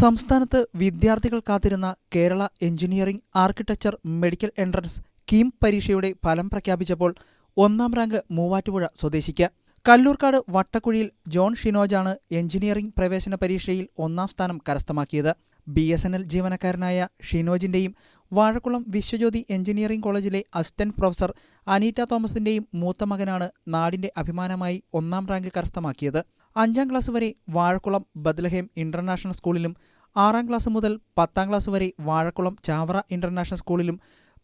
സംസ്ഥാനത്ത് വിദ്യാർത്ഥികൾ കാത്തിരുന്ന Kerala engineering architecture medical entrance KEAM പരീക്ഷയുടെ ഫലം പ്രഖ്യാപിച്ചപ്പോൾ ഒന്നാം റാങ്ക് മൂവാറ്റുപുഴ സ്വദേശിക്ക്. കല്ലൂർക്കാട് വട്ടക്കുഴിയിൽ ജോൺ ഷിനോജാണ് എഞ്ചിനീയറിംഗ് പ്രവേശന പരീക്ഷയിൽ ഒന്നാം സ്ഥാനം കരസ്ഥമാക്കിയത്. ബി എസ് എൻ എൽ ജീവനക്കാരനായ ഷിനോജിന്റെയും വാഴക്കുളം വിശ്വജ്യോതി എഞ്ചിനീയറിംഗ് കോളേജിലെ അസിസ്റ്റന്റ് പ്രൊഫസർ അനീറ്റ തോമസിന്റെയും മൂത്ത മകനാണ് നാടിന്റെ അഭിമാനമായി ഒന്നാം റാങ്ക് കരസ്ഥമാക്കിയത്. അഞ്ചാം ക്ലാസ് വരെ വാഴക്കുളം ബദ്ലഹേം ഇന്റർനാഷണൽ സ്കൂളിലും ആറാം ക്ലാസ് മുതൽ പത്താം ക്ലാസ് വരെ വാഴക്കുളം ചാവറ ഇന്റർനാഷണൽ സ്കൂളിലും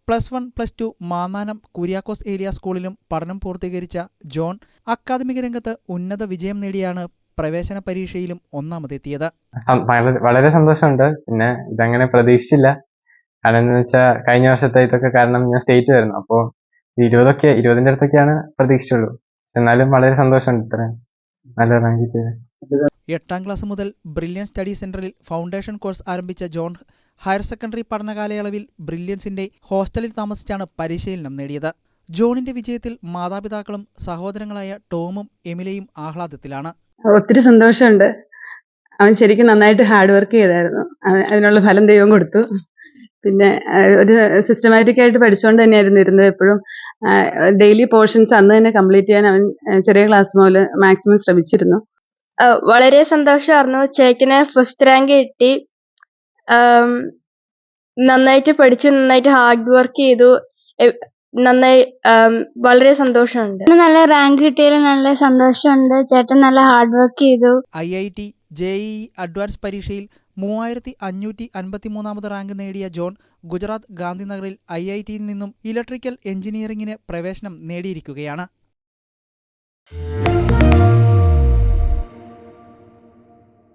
plus one plus two Mannanam Kuriakose area സ്കൂളിലും പഠനം പൂർത്തീകരിച്ച ജോൺ അക്കാദമിക രംഗത്ത് ഉന്നത വിജയം നേടിയാണ് പ്രവേശന പരീക്ഷയിലും ഒന്നാമതെത്തിയത്. വളരെ- സന്തോഷമുണ്ട്. പിന്നെ ഇതങ്ങനെ പ്രതീക്ഷിച്ചില്ല. കാരണം എന്താ വെച്ചാൽ കഴിഞ്ഞ വർഷത്തെ ഇതൊക്കെ കാരണം ഞാൻ സ്റ്റേറ്റ് വരുന്നു. അപ്പോൾ ഇരുപതൊക്കെ ഇരുപതിന്റെ അടുത്തൊക്കെയാണ് പ്രതീക്ഷിച്ചുള്ളൂ. എന്നാലും വളരെ സന്തോഷമുണ്ട് ഇത്രയും. നല്ല റാങ്ക് കിട്ടിയത്. എട്ടാം ക്ലാസ് മുതൽ ബ്രില്യൻ സ്റ്റഡി സെന്ററിൽ ഫൗണ്ടേഷൻ കോഴ്സ് ആരംഭിച്ച ജോൺ ഹയർ സെക്കൻഡറി പഠനകാലയളവിൽ ബ്രില്യൻസിന്റെ ഹോസ്റ്റലിൽ താമസിച്ചാണ് പരിശീലനം നേടിയത്. ജോണിന്റെ വിജയത്തിൽ മാതാപിതാക്കളും സഹോദരങ്ങളായ ടോമും എമിലയും ആഹ്ലാദത്തിലാണ്. ഒത്തിരി സന്തോഷമുണ്ട്. അവൻ ശരിക്കും നന്നായിട്ട് ഹാർഡ് വർക്ക് ചെയ്തായിരുന്നു. അതിനുള്ള ഫലം ദൈവം കൊടുത്തു. പിന്നെ ഒരു സിസ്റ്റമാറ്റിക് ആയിട്ട് പഠിച്ചുകൊണ്ട് തന്നെയായിരുന്നു ഇരുന്നത് എപ്പോഴും. ഡെയിലി പോർഷൻസ് അന്ന് തന്നെ കംപ്ലീറ്റ് ചെയ്യാൻ അവൻ ചെറിയ ക്ലാസ് മുതൽ മാക്സിമം ശ്രമിച്ചിരുന്നു. വളരെ സന്തോഷമായിരുന്നു ചേക്കിന് ഫസ്റ്റ് റാങ്ക് കിട്ടി. നന്നായിട്ട് പഠിച്ചു നന്നായിട്ട് ഹാർഡ് വർക്ക് ചെയ്തു. നന്നായി വളരെ സന്തോഷമുണ്ട്. നല്ല റാങ്ക് കിട്ടിയതിൽ നല്ല സന്തോഷമുണ്ട്. ചേട്ടൻ നല്ല ഹാർഡ് വർക്ക് ചെയ്തു. I I T JEE advance പരീക്ഷയിൽ മൂവായിരത്തി അഞ്ഞൂറ്റി അൻപത്തിമൂന്നാമത് റാങ്ക് നേടിയ ജോൺ ഗുജറാത്ത് ഗാന്ധിനഗറിൽ ഐ ഐ ടിയിൽ നിന്നും ഇലക്ട്രിക്കൽ എഞ്ചിനീയറിംഗിന് പ്രവേശനം നേടിയിരിക്കുകയാണ്.